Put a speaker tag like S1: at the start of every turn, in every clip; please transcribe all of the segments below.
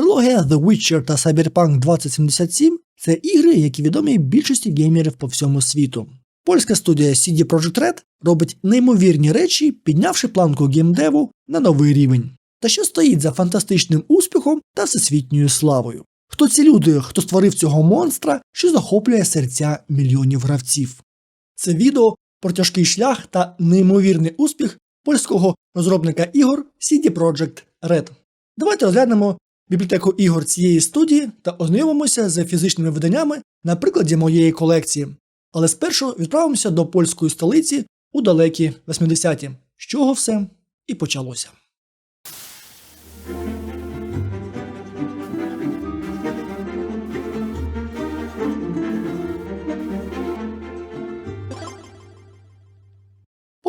S1: Трилогія The Witcher та Cyberpunk 2077 це ігри, які відомі більшості геймерів по всьому світу. Польська студія CD Projekt Red робить неймовірні речі, піднявши планку геймдеву на новий рівень. Та що стоїть за фантастичним успіхом та всесвітньою славою? Хто ці люди, хто створив цього монстра, що захоплює серця мільйонів гравців? Це відео про тяжкий шлях та неймовірний успіх польського розробника ігор CD Projekt Red. Давайте розглянемо бібліотеку ігор цієї студії та ознайомимося з фізичними виданнями на прикладі моєї колекції. Але спершу відправимося до польської столиці у далекі 80-ті, з чого все і почалося.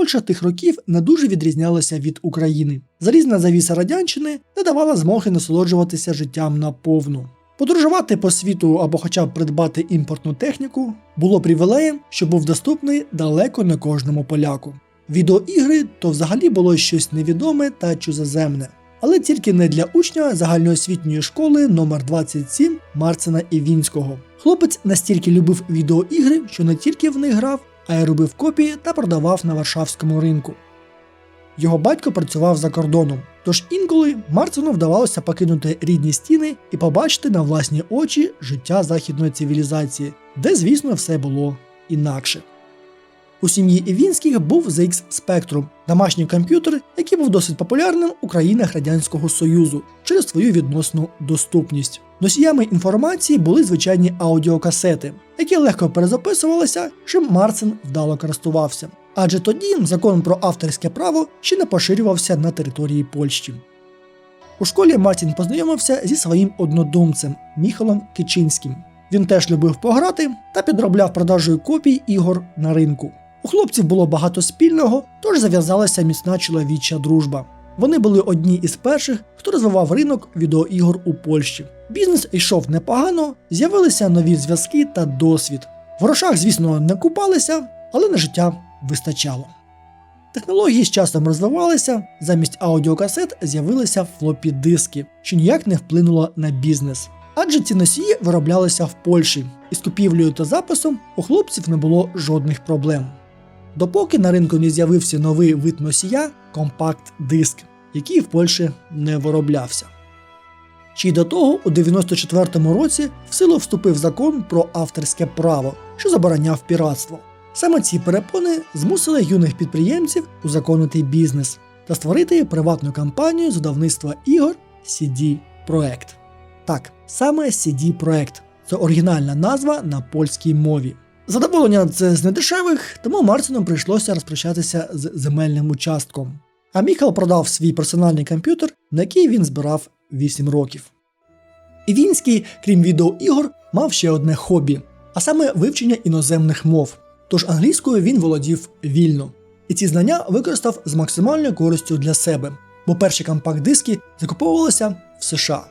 S1: Польща тих років не дуже відрізнялася від України. Залізна завіса радянщини не давала змоги насолоджуватися життям наповну. Подорожувати по світу або хоча б придбати імпортну техніку було привілеєм, що був доступний далеко не кожному поляку. Відеоігри то взагалі було щось невідоме та чужеземне. Але тільки не для учня загальноосвітньої школи номер 27 Марцина Івінського. Хлопець настільки любив відеоігри, що не тільки в них грав, а й робив копії та продавав на варшавському ринку. Його батько працював за кордоном, тож інколи Марцину вдавалося покинути рідні стіни і побачити на власні очі життя західної цивілізації, де, звісно, все було інакше. У сім'ї Івінських був ZX Spectrum – домашній комп'ютер, який був досить популярним у країнах Радянського Союзу через свою відносну доступність. Носіями інформації були звичайні аудіокасети, які легко перезаписувалися, чим Марцин вдало користувався. Адже тоді закон про авторське право ще не поширювався на території Польщі. У школі Мартін познайомився зі своїм однодумцем Міхалом Кичинським. Він теж любив пограти та підробляв продажею копій ігор на ринку. У хлопців було багато спільного, тож зав'язалася міцна чоловіча дружба. Вони були одні із перших, хто розвивав ринок відеоігор у Польщі. Бізнес йшов непогано, з'явилися нові зв'язки та досвід. В грошах, звісно, не купалися, але на життя вистачало. Технології з часом розвивалися, замість аудіокасет з'явилися флопі диски, що ніяк не вплинуло на бізнес. Адже ці носії вироблялися в Польщі, і з купівлею та записом у хлопців не було жодних проблем. Допоки на ринку не з'явився новий вид носія компакт-диск, який в Польщі не вироблявся. Чи до того у 94-му році в силу вступив закон про авторське право, що забороняв піратство. Саме ці перепони змусили юних підприємців узаконити бізнес та створити приватну компанію з видавництва ігор CD Projekt. Так, саме CD Projekt – це оригінальна назва на польській мові. Задоволення це з недешевих, тому Марсіну прийшлося розпрощатися з земельним участком. А Міхал продав свій персональний комп'ютер, на який він збирав 8 років. Івінський, крім відеоігор, мав ще одне хобі, а саме вивчення іноземних мов. Тож англійською він володів вільно. І ці знання використав з максимальною користю для себе, бо перші компакт-диски закуповувалися в США.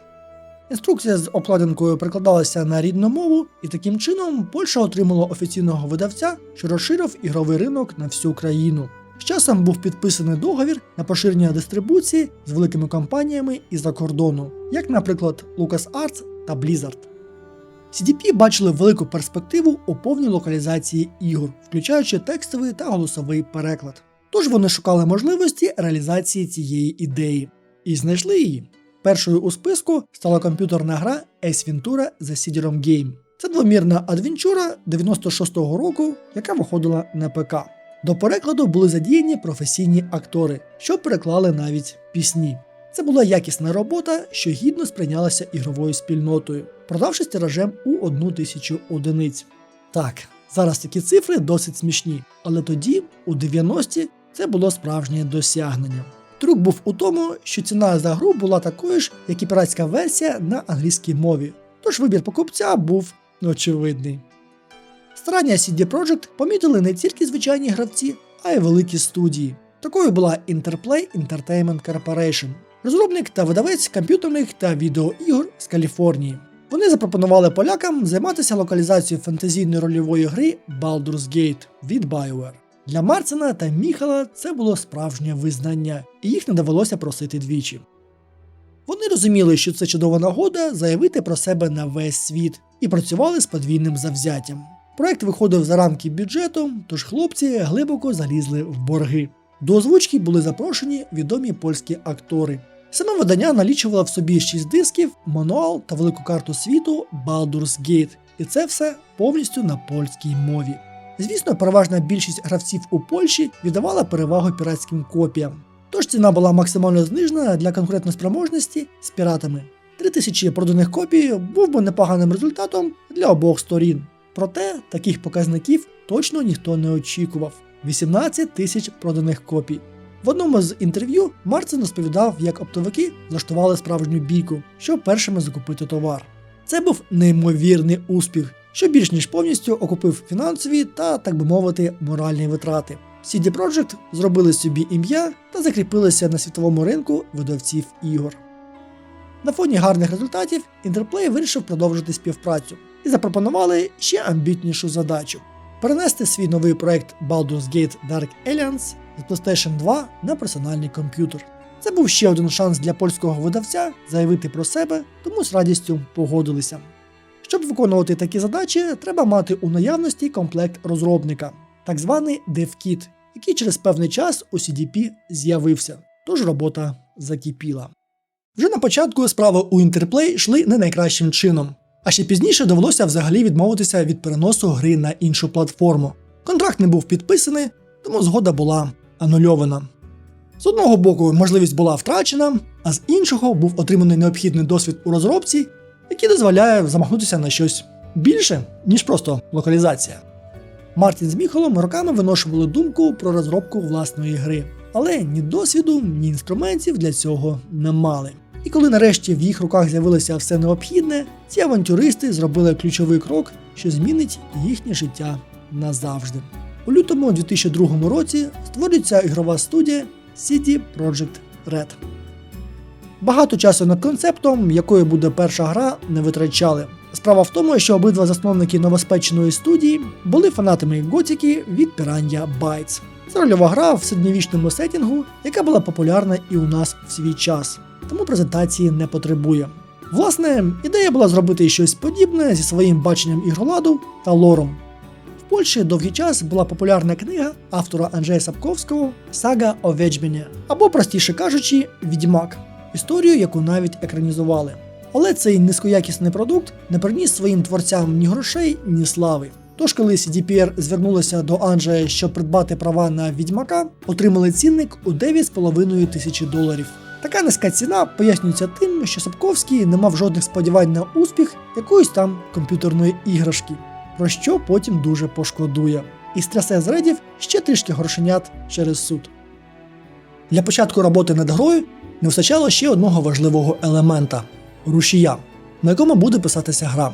S1: Інструкція з обкладинкою прикладалася на рідну мову, і таким чином Польща отримала офіційного видавця, що розширив ігровий ринок на всю країну. З часом був підписаний договір на поширення дистрибуції з великими компаніями із-за кордону, як, наприклад, LucasArts та Blizzard. CDP бачили велику перспективу у повній локалізації ігор, включаючи текстовий та голосовий переклад. Тож вони шукали можливості реалізації цієї ідеї і знайшли її. Першою у списку стала комп'ютерна гра Ace Ventura The Siderom Game. Це двомірна адвенчура 96-го року, яка виходила на ПК. До перекладу були задіяні професійні актори, що переклали навіть пісні. Це була якісна робота, що гідно сприйнялася ігровою спільнотою, продавшись тиражем у одну тисячу одиниць. Так, зараз такі цифри досить смішні, але тоді, у 90-ті, це було справжнє досягнення. Трюк був у тому, що ціна за гру була такою ж, як і піратська версія на англійській мові, тож вибір покупця був очевидний. Старання CD Projekt помітили не тільки звичайні гравці, а й великі студії. Такою була Interplay Entertainment Corporation, розробник та видавець комп'ютерних та відеоігор з Каліфорнії. Вони запропонували полякам займатися локалізацією фантазійної рольової гри Baldur's Gate від BioWare. Для Марцена та Міхала це було справжнє визнання, і їх не довелося просити двічі. Вони розуміли, що це чудова нагода заявити про себе на весь світ і працювали з подвійним завзяттям. Проект виходив за рамки бюджету, тож хлопці глибоко залізли в борги. До озвучки були запрошені відомі польські актори. Саме видання налічувало в собі 6 дисків, мануал та велику карту світу Baldur's Gate, і це все повністю на польській мові. Звісно, переважна більшість гравців у Польщі віддавала перевагу піратським копіям. Тож ціна була максимально знижена для конкурентоспроможності з піратами. 3000 проданих копій був би непоганим результатом для обох сторін. Проте таких показників точно ніхто не очікував. 18 тисяч проданих копій. В одному з інтерв'ю Марцин розповідав, як оптовики влаштували справжню бійку, щоб першими закупити товар. Це був неймовірний успіх, що більш ніж повністю окупив фінансові та, так би мовити, моральні витрати. CD Projekt зробили собі ім'я та закріпилися на світовому ринку видавців ігор. На фоні гарних результатів Interplay вирішив продовжити співпрацю і запропонували ще амбітнішу задачу перенести свій новий проект Baldur's Gate Dark Alliance з PlayStation 2 на персональний комп'ютер. Це був ще один шанс для польського видавця заявити про себе, тому з радістю погодилися. Щоб виконувати такі задачі, треба мати у наявності комплект розробника, так званий DevKit, який через певний час у CDP з'явився, тож робота закипіла. Вже на початку справи у Interplay йшли не найкращим чином, а ще пізніше довелося взагалі відмовитися від переносу гри на іншу платформу. Контракт не був підписаний, тому згода була анульована. З одного боку, можливість була втрачена, а з іншого був отриманий необхідний досвід у розробці, який дозволяє замахнутися на щось більше, ніж просто локалізація. Мартін з Міхолом роками виношували думку про розробку власної гри, але ні досвіду, ні інструментів для цього не мали. І коли нарешті в їх руках з'явилося все необхідне, ці авантюристи зробили ключовий крок, що змінить їхнє життя назавжди. У лютому 2002 році створюється ігрова студія CD Projekt Red. Багато часу над концептом, якою буде перша гра, не витрачали. Справа в тому, що обидва засновники новоспеченої студії були фанатами готіки від Piranha Bytes. Це рольова гра в середньовічному сетінгу, яка була популярна і у нас в свій час, тому презентації не потребує. Власне, ідея була зробити щось подібне зі своїм баченням ігроладу та лором. В Польщі довгий час була популярна книга автора Анджея Сапковського Сага о Ведьміні, або, простіше кажучи, Відьмак, історію, яку навіть екранізували. Але цей низькоякісний продукт не приніс своїм творцям ні грошей, ні слави. Тож, коли CDPR звернулася до Анджея, щоб придбати права на відьмака, отримали цінник у 9,5 тисячі доларів. Така низька ціна пояснюється тим, що Сапковський не мав жодних сподівань на успіх якоїсь там комп'ютерної іграшки, про що потім дуже пошкодує, і стрясе з редів ще трішки грошенят через суд. Для початку роботи над грою не вистачало ще одного важливого елемента рушія, на якому буде писатися гра.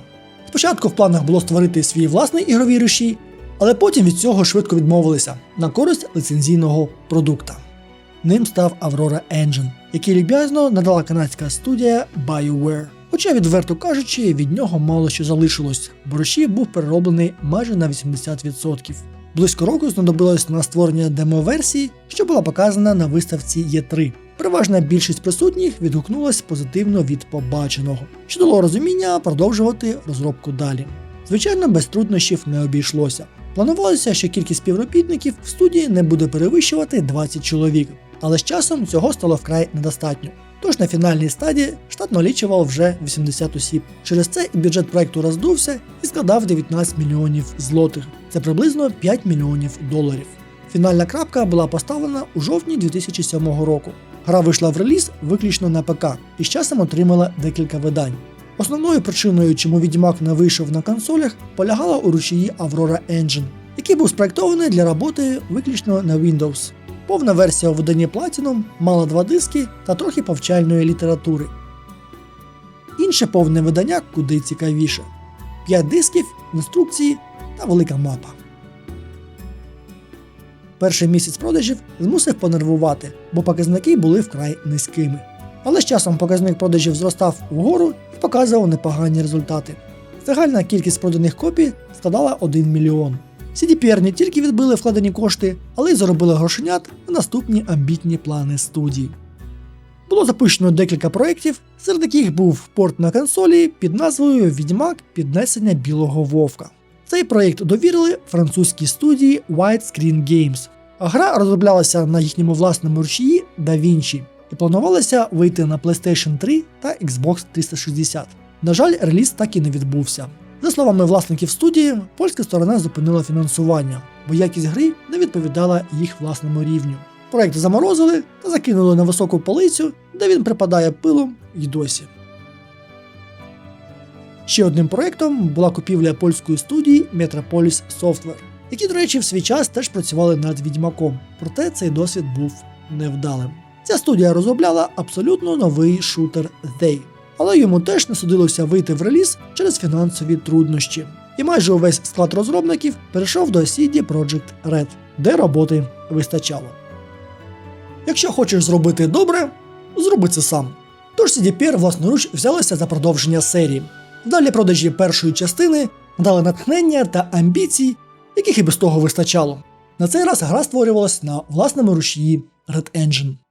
S1: Спочатку в планах було створити свій власний ігровий рушій, але потім від цього швидко відмовилися на користь лицензійного продукта. Ним став Aurora Engine, який люб'язно надала канадська студія BioWare. Хоча, відверто кажучи, від нього мало що залишилось, бо рушій був перероблений майже на 80%. Близько року знадобилось на створення демо-версії, що була показана на виставці Є3. Переважна більшість присутніх відгукнулась позитивно від побаченого, що дало розуміння продовжувати розробку далі. Звичайно, без труднощів не обійшлося. Планувалося, що кількість співробітників в студії не буде перевищувати 20 чоловік, але з часом цього стало вкрай недостатньо. Тож на фінальній стадії штат налічував вже 80 осіб. Через це і бюджет проекту роздувся і складав 19 мільйонів злотих. Це приблизно 5 мільйонів доларів. Фінальна крапка була поставлена у жовтні 2007 року. Гра вийшла в реліз виключно на ПК і з часом отримала декілька видань. Основною причиною, чому Відьмак не вийшов на консолях, полягала у рушії Aurora Engine, який був спроектований для роботи виключно на Windows. Повна версія у виданні Platinum мала два диски та трохи повчальної літератури. Інше повне видання куди цікавіше: 5 дисків, інструкції та велика мапа. Перший місяць продажів змусив понервувати, бо показники були вкрай низькими. Але з часом показник продажів зростав угору і показував непогані результати. Загальна кількість проданих копій складала 1 мільйон. CDPR не тільки відбили вкладені кошти, але й заробили грошенят на наступні амбітні плани студії. було запущено декілька проєктів, серед яких був порт на консолі під назвою Відьмак Піднесення Білого Вовка. Цей проєкт довірили французькій студії Widescreen Games. Гра розроблялася на їхньому власному ручії DaVinci і планувалася вийти на PlayStation 3 та Xbox 360. На жаль, реліз так і не відбувся. За словами власників студії, польська сторона зупинила фінансування, бо якість гри не відповідала їх власному рівню. Проект заморозили та закинули на високу полицю, де він припадає пилом і досі. Ще одним проектом була купівля польської студії Metropolis Software, які, до речі, в свій час теж працювали над відьмаком, проте цей досвід був невдалим. Ця студія розробляла абсолютно новий шутер They, але йому теж не судилося вийти в реліз через фінансові труднощі. І майже увесь склад розробників перейшов до CD Projekt Red, де роботи вистачало. Якщо хочеш зробити добре, зроби це сам. Тож CDPR власноруч взялися за продовження серії. Далі продажі першої частини дали натхнення та амбіцій, яких і без того вистачало. На цей раз гра створювалась на власному рушії Red Engine.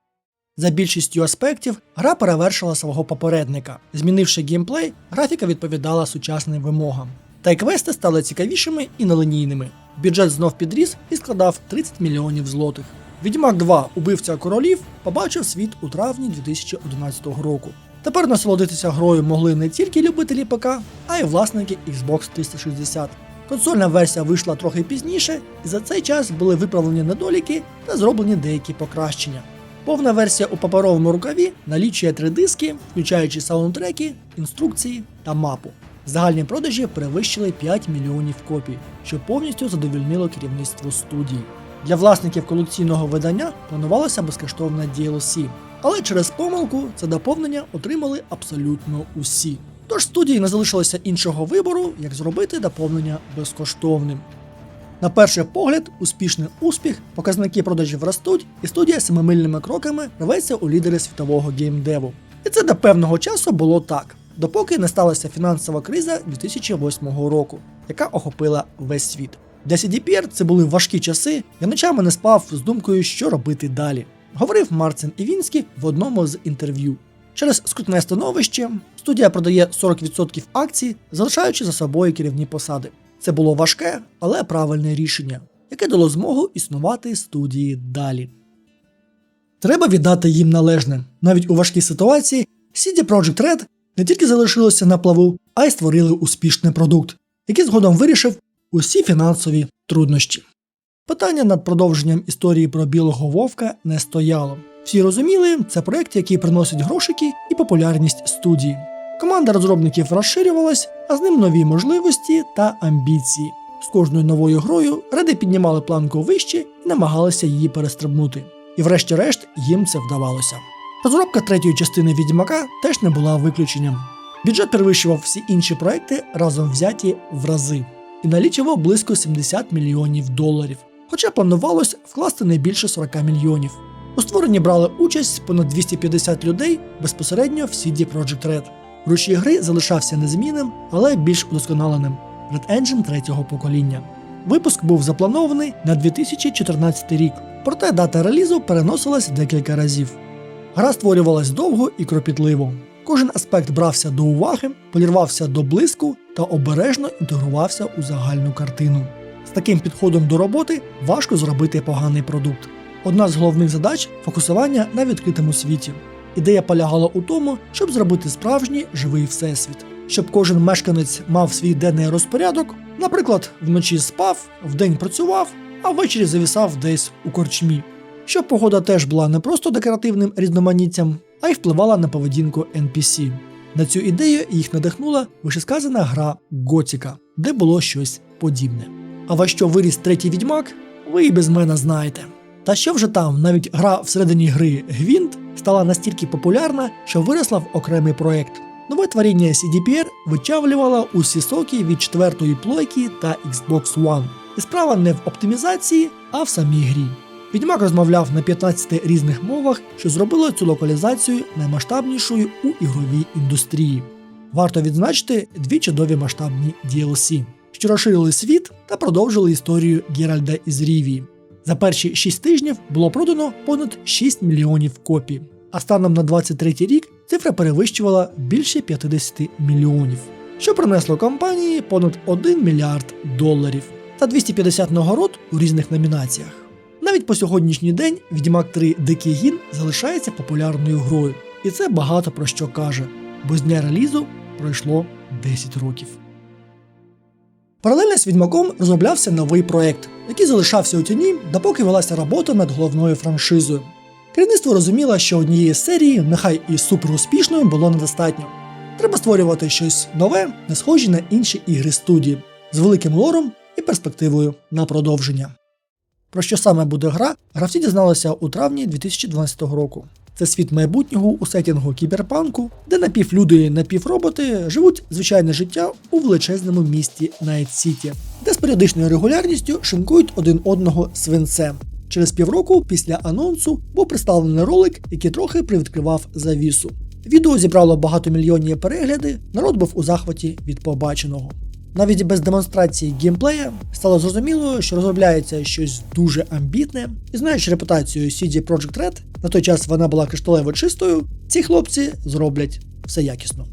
S1: За більшістю аспектів гра перевершила свого попередника. Змінивши геймплей, графіка відповідала сучасним вимогам. Та й квести стали цікавішими і нелинійними. Бюджет знов підріс і складав 30 мільйонів злотих. Відьмак 2 Убивця королів побачив світ у травні 2011 року. Тепер насолодитися грою могли не тільки любителі ПК, а й власники Xbox 360. Консольна версія вийшла трохи пізніше, і за цей час були виправлені недоліки та зроблені деякі покращення. Повна версія у паперовому рукаві налічує три диски, включаючи саундтреки, інструкції та мапу. Загальні продажі перевищили 5 мільйонів копій, що повністю задовільнило керівництво студії. Для власників колекційного видання планувалося безкоштовне DLC, але через помилку це доповнення отримали абсолютно усі. Тож студії не залишилося іншого вибору, як зробити доповнення безкоштовним. На перший погляд, успішний успіх, показники продажів ростуть, і студія семимильними кроками рветься у лідери світового геймдеву. І це до певного часу було так, допоки не сталася фінансова криза 2008 року, яка охопила весь світ. Для CDPR це були важкі часи, я ночами не спав з думкою, що робити далі. Говорив Марцин Івінський в одному з інтерв'ю. Через скрутне становище студія продає 40% акцій, залишаючи за собою керівні посади. Це було важке, але правильне рішення, яке дало змогу існувати студії далі. Треба віддати їм належне. Навіть у важкій ситуації CD Projekt Red не тільки залишилося на плаву, а й створили успішний продукт, який згодом вирішив усі фінансові труднощі. Питання над продовженням історії про білого вовка не стояло. Всі розуміли, це проект, який приносить грошики і популярність студії. Команда розробників розширювалась, а з ним нові можливості та амбіції. З кожною новою грою реди піднімали планку вище і намагалися її перестрибнути. І врешті-решт їм це вдавалося. Розробка третьої частини Відьмака теж не була виключенням. Бюджет перевищував всі інші проекти разом взяті в рази і налічував близько 70 мільйонів доларів. Хоча планувалось вкласти не більше 40 мільйонів. У створенні брали участь понад 250 людей безпосередньо в CD Projekt Red. Рушій гри залишався незмінним, але більш удосконаленим Red Engine третього покоління. Випуск був запланований на 2014 рік, проте дата релізу переносилась декілька разів. Гра створювалась довго і кропітливо. Кожен аспект брався до уваги, полірвався до блиску та обережно інтегрувався у загальну картину. З таким підходом до роботи важко зробити поганий продукт. Одна з головних задач фокусування на відкритому світі. Ідея полягала у тому, щоб зробити справжній живий всесвіт, щоб кожен мешканець мав свій денний розпорядок, наприклад, вночі спав, вдень працював, а ввечері завісав десь у корчмі. Щоб погода теж була не просто декоративним різноманіттям, а й впливала на поведінку NPC. На цю ідею їх надихнула вишесказана гра Готіка, де було щось подібне. А во що виріс третій відьмак, ви і без мене знаєте. Та що вже там, навіть гра всередині гри Гвінт стала настільки популярна, що виросла в окремий проект. Нове творіння CDPR вичавлювало усі соки від четвертої плойки та Xbox One. І справа не в оптимізації, а в самій грі. Відьмак розмовляв на 15 різних мовах, що зробило цю локалізацію наймасштабнішою у ігровій індустрії. Варто відзначити дві чудові масштабні DLC, що розширили світ та продовжили історію Геральда із Рівії. За перші 6 тижнів було продано понад 6 мільйонів копій, а станом на 23 рік цифра перевищувала більше 50 мільйонів, що принесло компанії понад 1 мільярд доларів та 250 нагород у різних номінаціях. Навіть по сьогоднішній день Відьмак 3 Дикий Гін залишається популярною грою, і це багато про що каже, бо з дня релізу пройшло 10 років. Паралельно з Відьмаком розроблявся новий проект, який залишався у тіні, допоки велася робота над головною франшизою. Керівництво розуміло, що однієї серії, нехай і суперуспішною, було недостатньо. Треба створювати щось нове, не схоже на інші ігри студії, з великим лором і перспективою на продовження. Про що саме буде гра, гравці дізналися у травні 2012 року. Це світ майбутнього у сетінгу кіберпанку, де напівлюди напівроботи живуть звичайне життя у величезному місті Найт-Сіті, де з періодичною регулярністю шинкують один одного свинцем. Через півроку після анонсу був представлений ролик, який трохи привідкривав завісу. Відео зібрало багатомільйонні перегляди, народ був у захваті від побаченого. Навіть без демонстрації геймплея стало зрозуміло, що розробляється щось дуже амбітне, і знаючи репутацію CD Projekt Red, на той час вона була кришталево чистою, ці хлопці зроблять все якісно.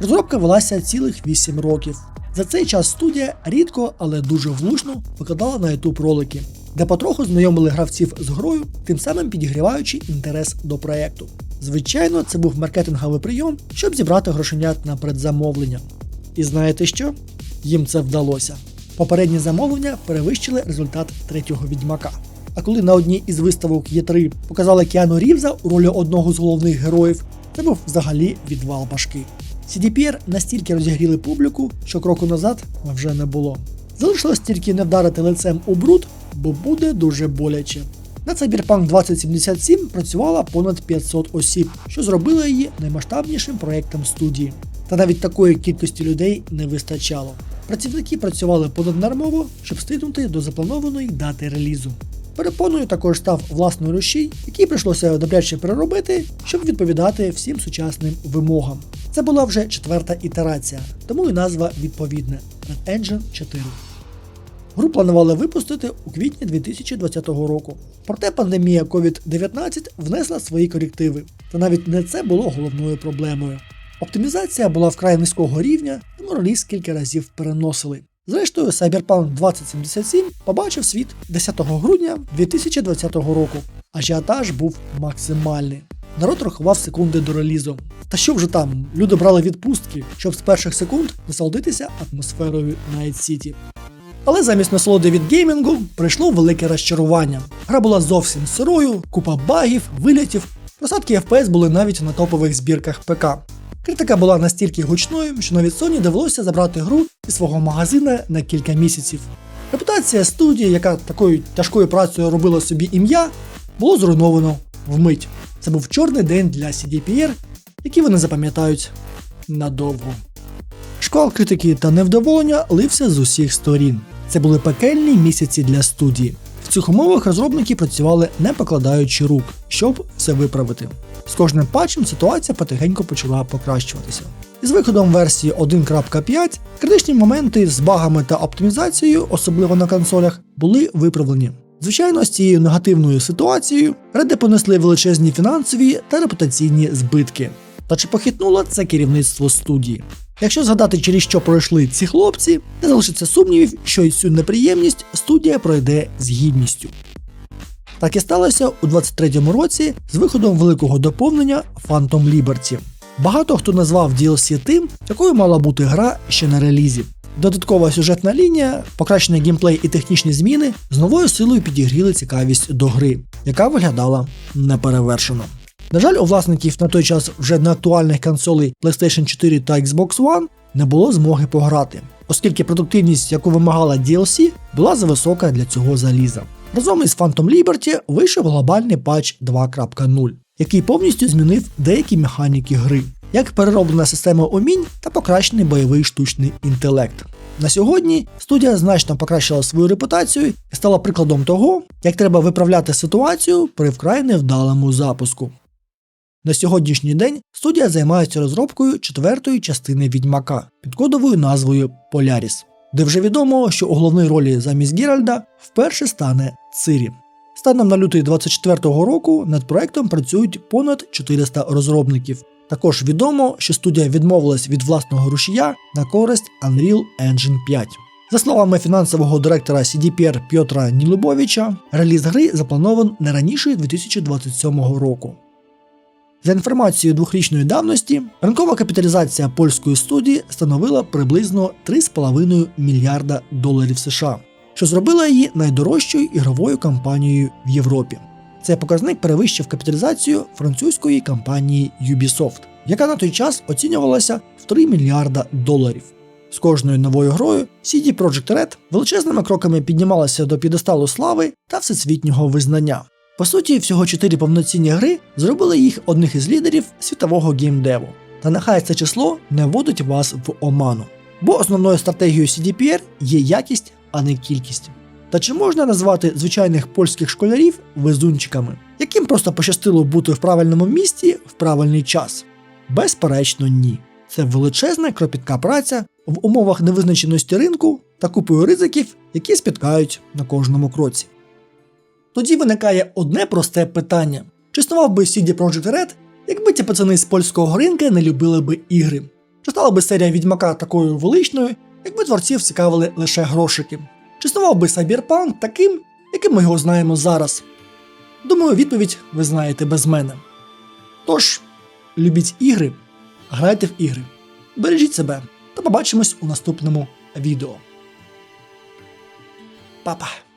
S1: Розробка велася цілих 8 років. За цей час студія рідко, але дуже влучно викладала на YouTube ролики, де потроху знайомили гравців з грою, тим самим підігріваючи інтерес до проекту. Звичайно, це був маркетинговий прийом, щоб зібрати грошенят на предзамовлення. І знаєте що? Їм це вдалося. Попередні замовлення перевищили результат третього відьмака. А коли на одній із виставок Є3 показали Кіану Рівза у ролі одного з головних героїв, це був взагалі відвал башки. CDPR настільки розігріли публіку, що кроку назад вже не було. Залишилось тільки не вдарити лицем у бруд, бо буде дуже боляче. На Cyberpunk 2077 працювало понад 500 осіб, що зробило її наймасштабнішим проєктом студії. Та навіть такої кількості людей не вистачало. Працівники працювали понаднормово, щоб встигнути до запланованої дати релізу. Перепоною також став власний рушій, який прийшлося добряче переробити, щоб відповідати всім сучасним вимогам. Це була вже четверта ітерація, тому і назва відповідна Red Engine 4. Гру планували випустити у квітні 2020 року. Проте пандемія COVID-19 внесла свої корективи, та навіть не це було головною проблемою. Оптимізація була вкрай низького рівня, тому реліз кілька разів переносили. Зрештою, Cyberpunk 2077 побачив світ 10 грудня 2020 року. Ажіотаж був максимальний. Народ рахував секунди до релізу. Та що вже там, люди брали відпустки, щоб з перших секунд насолодитися атмосферою Night City. Але замість насолоди від геймінгу прийшло велике розчарування. Гра була зовсім сирою, купа багів, вилітів. Просадки FPS були навіть на топових збірках ПК. Критика була настільки гучною, що навіть Sony довелося забрати гру із свого магазина на кілька місяців. Репутація студії, яка такою тяжкою працею робила собі ім'я, було зруйновано вмить. Це був чорний день для CDPR, який вони запам'ятають надовго. Шквал критики та невдоволення лився з усіх сторін. Це були пекельні місяці для студії. В цих умовах розробники працювали не покладаючи рук, щоб все виправити. З кожним патчем ситуація потихеньку почала покращуватися. Із виходом версії 1.5 критичні моменти з багами та оптимізацією, особливо на консолях, були виправлені. Звичайно, з цією негативною ситуацією реди понесли величезні фінансові та репутаційні збитки. Та чи похитнуло це керівництво студії? Якщо згадати, через що пройшли ці хлопці, не залишиться сумнівів, що і цю неприємність студія пройде з гідністю. Так і сталося у 23-му році з виходом великого доповнення Phantom Liberty. Багато хто назвав DLC тим, якою мала бути гра ще на релізі. Додаткова сюжетна лінія, покращений геймплей і технічні зміни з новою силою підігріли цікавість до гри, яка виглядала неперевершено. На жаль, у власників на той час вже неактуальних консолей PlayStation 4 та Xbox One не було змоги пограти, оскільки продуктивність, яку вимагала DLC, була зависока для цього заліза. Разом із Phantom Liberty вийшов глобальний патч 2.0, який повністю змінив деякі механіки гри, як перероблена система умінь та покращений бойовий штучний інтелект. На сьогодні студія значно покращила свою репутацію і стала прикладом того, як треба виправляти ситуацію при вкрай невдалому запуску. На сьогоднішній день студія займається розробкою четвертої частини відьмака під кодовою назвою Polaris, де вже відомо, що у головній ролі замість Геральда вперше стане Цирі. Станом на лютий 2024 року над проектом працюють понад 400 розробників. Також відомо, що студія відмовилась від власного рушія на користь Unreal Engine 5. За словами фінансового директора CDPR Пьотра Нілубовича, реліз гри запланований не раніше 2027 року. За інформацією двохрічної давності, ринкова капіталізація польської студії становила приблизно 3,5 мільярда доларів США, що зробило її найдорожчою ігровою компанією в Європі. Цей показник перевищив капіталізацію французької компанії Ubisoft, яка на той час оцінювалася в 3 мільярда доларів. З кожною новою грою CD Projekt Red величезними кроками піднімалася до підесталу слави та всесвітнього визнання. По суті, всього чотири повноцінні гри зробили їх одних із лідерів світового геймдеву. Та нехай це число не вводить вас в оману. Бо основною стратегією CDPR є якість, а не кількість. Та чи можна назвати звичайних польських школярів везунчиками, яким просто пощастило бути в правильному місці в правильний час? Безперечно, ні. Це величезна кропітка праця в умовах невизначеності ринку та купою ризиків, які спіткають на кожному кроці. Тоді виникає одне просте питання: чи існував би CD Projekt Red, якби ті пацани з польського ринка не любили би ігри? Чи стала би серія Відьмака такою величною, якби творців цікавили лише грошики? Чи існував би Cyberpunk таким, яким ми його знаємо зараз? Думаю, відповідь ви знаєте без мене. Тож, любіть ігри, грайте в ігри, бережіть себе та побачимось у наступному відео. Па-па!